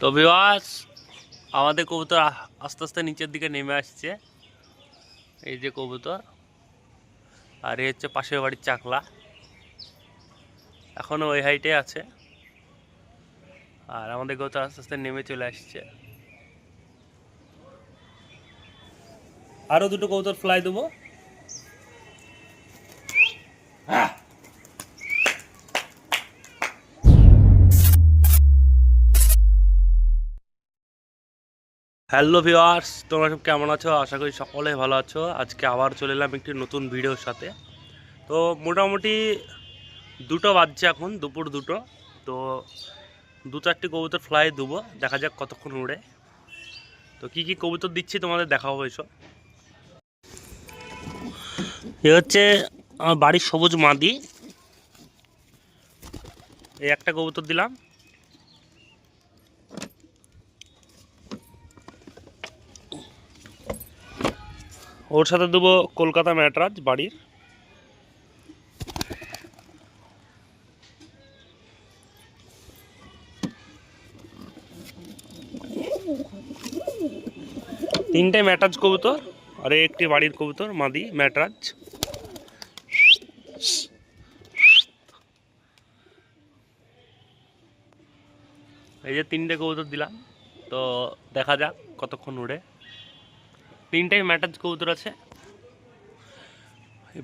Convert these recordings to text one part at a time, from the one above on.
তো বিবাস আমাদের কবুতর আস্তে আস্তে নিচের দিকে নেমে আসছে। এই যে কবুতর, আর এই হচ্ছে পাশের বাড়ির চাকলা। এখনও ওই হাইটে আছে। আর আমাদের কবুতর আস্তে আস্তে নেমে চলে আসছে। আরও দুটো কবুতর ফ্লাই দেবো। হ্যালো ভিওয়ার্স তোমরা সব কেমন আছো? আশা করি সকলে ভালো আছো। আজকে আবার চলে এলাম একটি নতুন ভিডিওর সাথে। তো মোটামুটি দুটো বাজছে এখন, দুপুর দুটো। তো দু চারটি কবুতর ফ্লাই দেবো, দেখা যাক কতক্ষণ উড়ে। তো কি কি কবুতর দিচ্ছি তোমাদের দেখাবো এসব এ হচ্ছে আমার বাড়ির সবুজ মাদি। এই একটা কবুতর দিলাম। ওর সাথে দেবো কলকাতা ম্যাটরাজ বাড়ির। তিনটে ম্যাটরাজ কবুতর আর একটি বাড়ির কবুতর, মাদি ম্যাটরাজ। এই যে তিনটে কবুতর দিলাম, তো দেখা যাক কতক্ষণ উড়ে। তিনটাই ম্যাটাজ কবুতর আছে।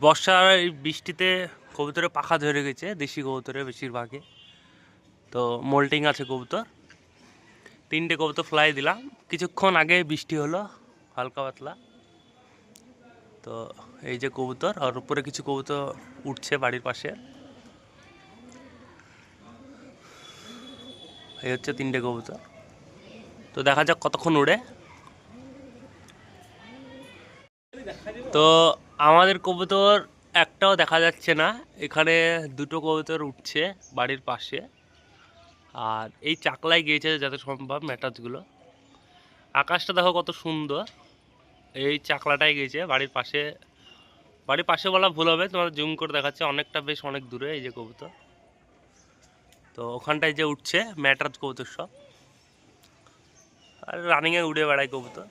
বর্ষার এই বৃষ্টিতে কবুতরে পাখা ধরে গেছে, দেশি কবুতরে বেশিরভাগে তো মোল্টিং আছে কবুতর। তিনটে কবুতর ফ্লাই দিলাম। কিছুক্ষণ আগে বৃষ্টি হলো, হালকা পাতলা। তো এই যে কবুতর, আর উপরে কিছু কবুতর উঠছে বাড়ির পাশে। এই হচ্ছে তিনটে কবুতর। তো দেখা যাক কতক্ষণ উড়ে। তো আমাদের কবুতর একটাও দেখা যাচ্ছে না। এখানে দুটো কবুতর উঠছে বাড়ির পাশে। আর এই চাকলায় গিয়েছে যাতে সম্ভব ম্যাটাজগুলো আকাশটা দেখো কত সুন্দর। এই চাকলাটাই গিয়েছে বাড়ির পাশে। বাড়ির পাশে বলা ভুল হবে, তোমাদের জুম করে দেখাচ্ছে। অনেকটা বেশ অনেক দূরে এই যে কবুতর। তো ওখানটায় যে উঠছে ম্যাটাজ কবুতর সব। আর রানিংয়ে উড়ে বেড়ায় কবুতর।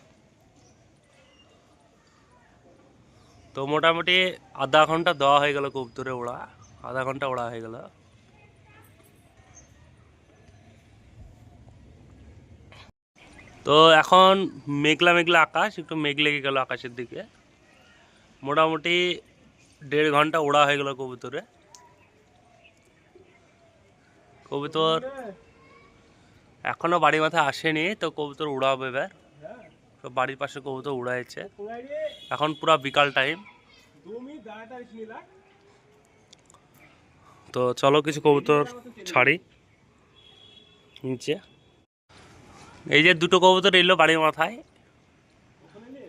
তো মোটামুটি আধা ঘণ্টা দেওয়া হয়ে গেল কবুতরে ওড়া। আধা ঘণ্টা ওড়া হয়ে গেল। তো এখন মেঘলা মেঘলা আকাশ, একটু মেঘ লেগে গেল আকাশের দিকে। মোটামুটি দেড় ঘণ্টা ওড়া হয়ে গেল কবুতরে। কবুতর এখনও বাড়ির মাথায় আসেনি, তো কবুতর উড়াবে এবার। তো বাড়ির পাশে কবুতর উড়াইছে। এখন পুরা বিকাল টাইম তো চলো কিছু কবুতর ছাড়ি। নিচে। এই যে দুটো কবুতর এলো বাড়ির মাথায়।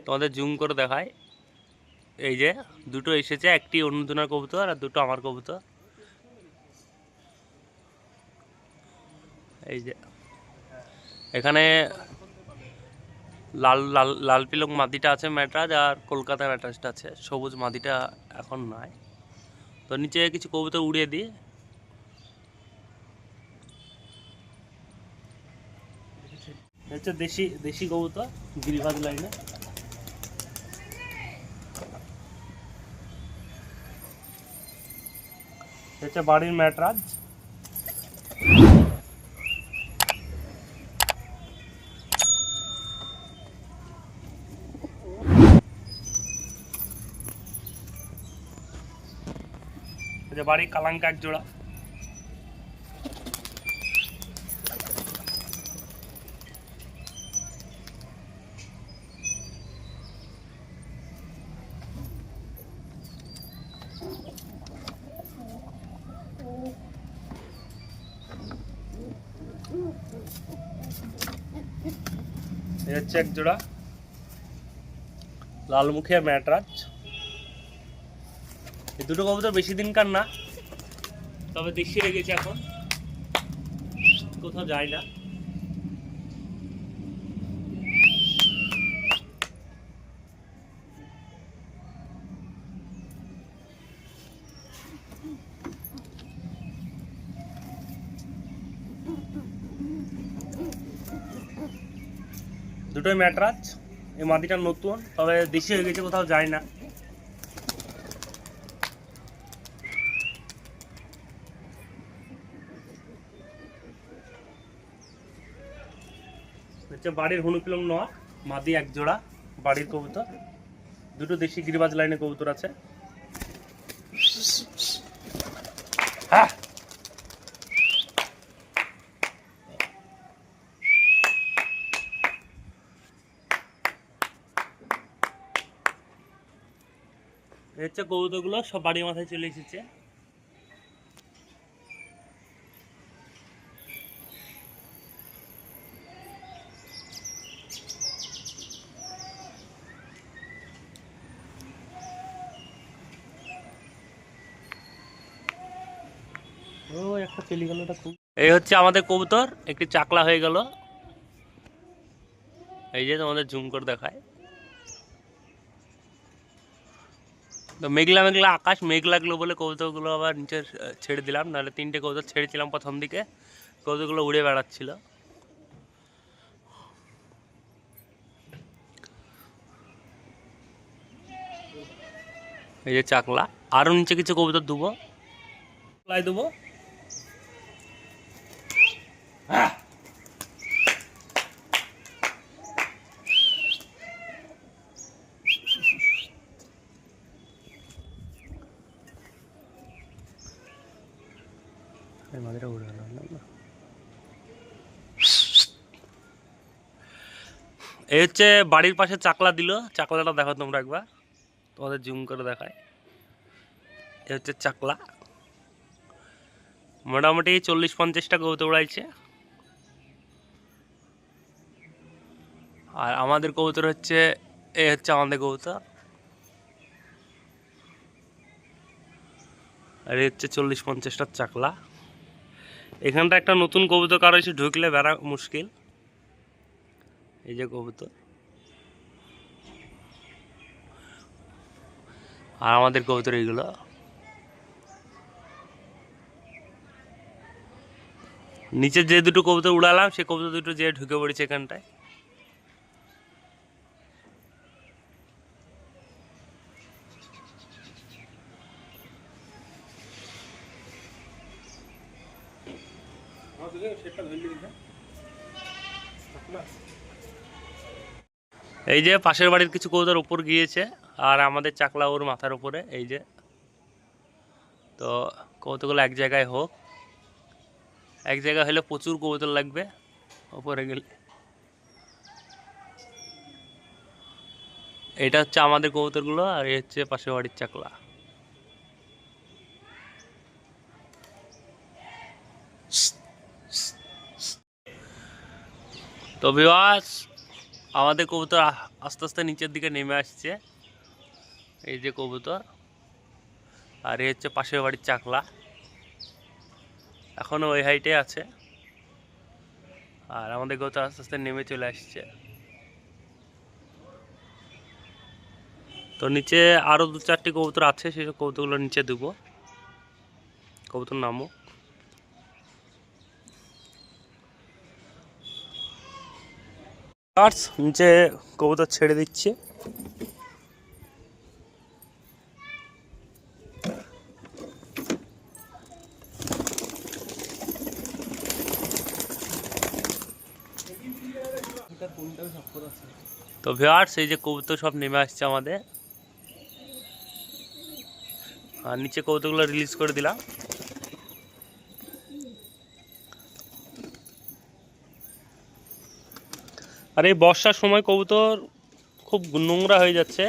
তোমাদের জুম করে দেখায় এই যে দুটো এসেছে, একটি অন্যজনের কবুতর আর দুটো আমার কবুতর। এই যে। এখানে লাল লাল লাল পিলক মাদিটা আছে ম্যাটরাজ আর কলকাতা ম্যাটরাজটা আছে। সবুজ মাদিটা এখন নাই। তো নিচে কিছু কবুতর উড়িয়ে দিই। হচ্ছে দেশি দেশি কবুতর, গিরিবাজ লাইনে। হচ্ছে বাড়ির ম্যাটরাজ। এই যে বাড়ির কালাঙ্কা এক জোড়া এই হচ্ছে এক জোড়া লালমুখিয়া ম্যাটরাজ এই দুটো কবুতর বেশি দিনকার না। তবে দেশি রেখেছে এখন। কোথাও যায় না। দুটোই ম্যাটরাজ এই মাটিটা নতুন, তবে দেশি হয়ে গেছে, কোথাও যায় না। হচ্ছে বাড়ির হনুকিলম নোয়া, মাদি এক জোড়া, বাড়ির কবুতর। দুটো দেশি গিরিবাজ লাইনে কবুতর আছে। হ্যাঁ। এই হচ্ছে কবুতরগুলো সব বাড়ির মাথায় চলে এসেছে ও একটা এই হচ্ছে আমাদের কবুতর, একটি চাকলা হয়ে গেল। এই যে তোমাদের জুম করে দেখায়। তো মেঘলা মেঘলা আকাশ মেঘ লাগল বলে কবুতরগুলো আবার নিচে ছেড়ে দিলাম। নাহলে তিনটে কবুতর ছেড়েছিলাম প্রথম দিকে। কবুতরগুলো উড়ে বেড়াচ্ছিল। এই যে চাকলা আরও নিচে কিছু কবুতর দেবো। দেবো। না এই হচ্ছে বাড়ির পাশে চাকলা দিল। চাকলাটা দেখো তোমরা একবার। তোমাদের জুম করে দেখায়। এ হচ্ছে চাকলা। মোটামুটি চল্লিশ পঞ্চাশটা কবুতর উড়াইছে। আর আমাদের কবুতর হচ্ছে, এ হচ্ছে আমাদের কবুতর। আর এ হচ্ছে চল্লিশ পঞ্চাশটার চাকলা। এখানটা একটা নতুন কবুতর কারও এসে ঢুকলে বেড়া মুশকিল। এই যে কবুতর। আর আমাদের কবুতর এইগুলো। নিচে যে দুটো কবুতর উড়ালাম, সে কবুতর দুটো যে ঢুকে পড়েছে এখানটায়। এই যে পাশের বাড়ির কিছু কবুতর উপর গিয়েছে আর আমাদের চাকলা ওর মাথার উপরে, এই যে। তো কবুতরগুলো এক জায়গায় হোক। এক জায়গায় হলে প্রচুর কবুতর লাগবে ওপরে গেলে। এটা হচ্ছে আমাদের কবুতরগুলো আর এই হচ্ছে পাশের বাড়ির চাকলা। তো বিবাস আমাদের কবুতর আস্তে আস্তে নিচের দিকে নেমে আসছে। এই যে কবুতর। আর এই হচ্ছে পাশের বাড়ির চাকলা। এখনও ওই হাইটে আছে। আর আমাদের কবুতর আস্তে আস্তে নেমে চলে আসছে। তো নিচে আরও দু চারটি কবুতর আছে সেসব কবুতরগুলো নিচে দেবো। কবুতর নামও গার্ডস নিচে কবুতর ছেড়ে দিচ্ছে। তো ভিওয়ার্স এই যে কবুতর সব নেমে আসছে আমাদের। আর নিচে কবুতরগুলো রিলিজ করে দিলাম। আর এই বর্ষার সময় কবুতর খুব নোংরা হয়ে যাচ্ছে।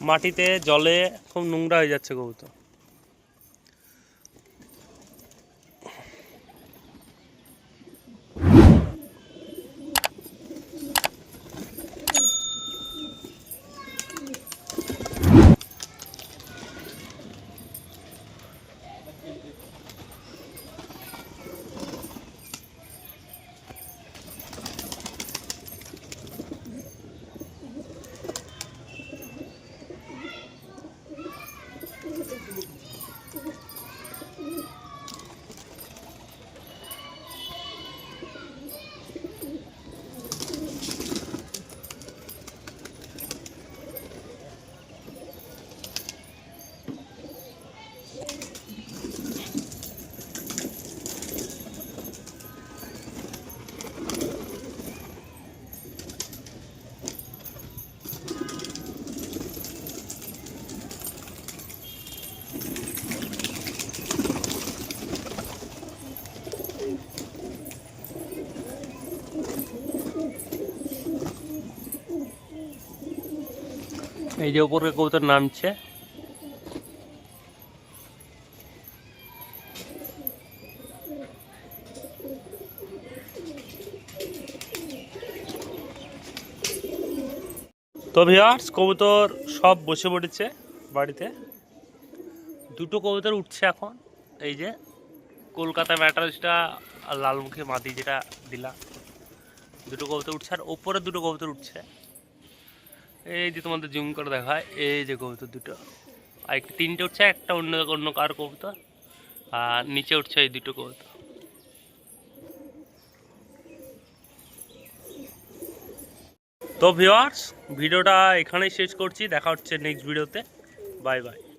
মাটিতে, জলে খুব নোংরা হয়ে যাচ্ছে কবুতর। এই যে উপরে কবুতর নামছে। তো ভিওয়ার্স কবুতর সব বসে পড়েছে বাড়িতে। দুটো কবুতর উঠছে এখন। এই যে কলকাতা ম্যাটার্সটা আর লালমুখী মাদি যেটা দিলাম। দুটো কবুতর উঠছে আর ওপরে দুটো কবুতর উঠছে। এই যে তোমাদের জুম করে দেখায় এই যে কবুতর দুটো। আর একটা তিনটে উঠছে, একটা অন্য অন্য কার কবুতর? আর নিচে উঠছে এই দুটো কবুতর। তো ভিওয়ার্স ভিডিওটা এখানেই শেষ করছি, দেখা হচ্ছে নেক্সট ভিডিওতে বাই বাই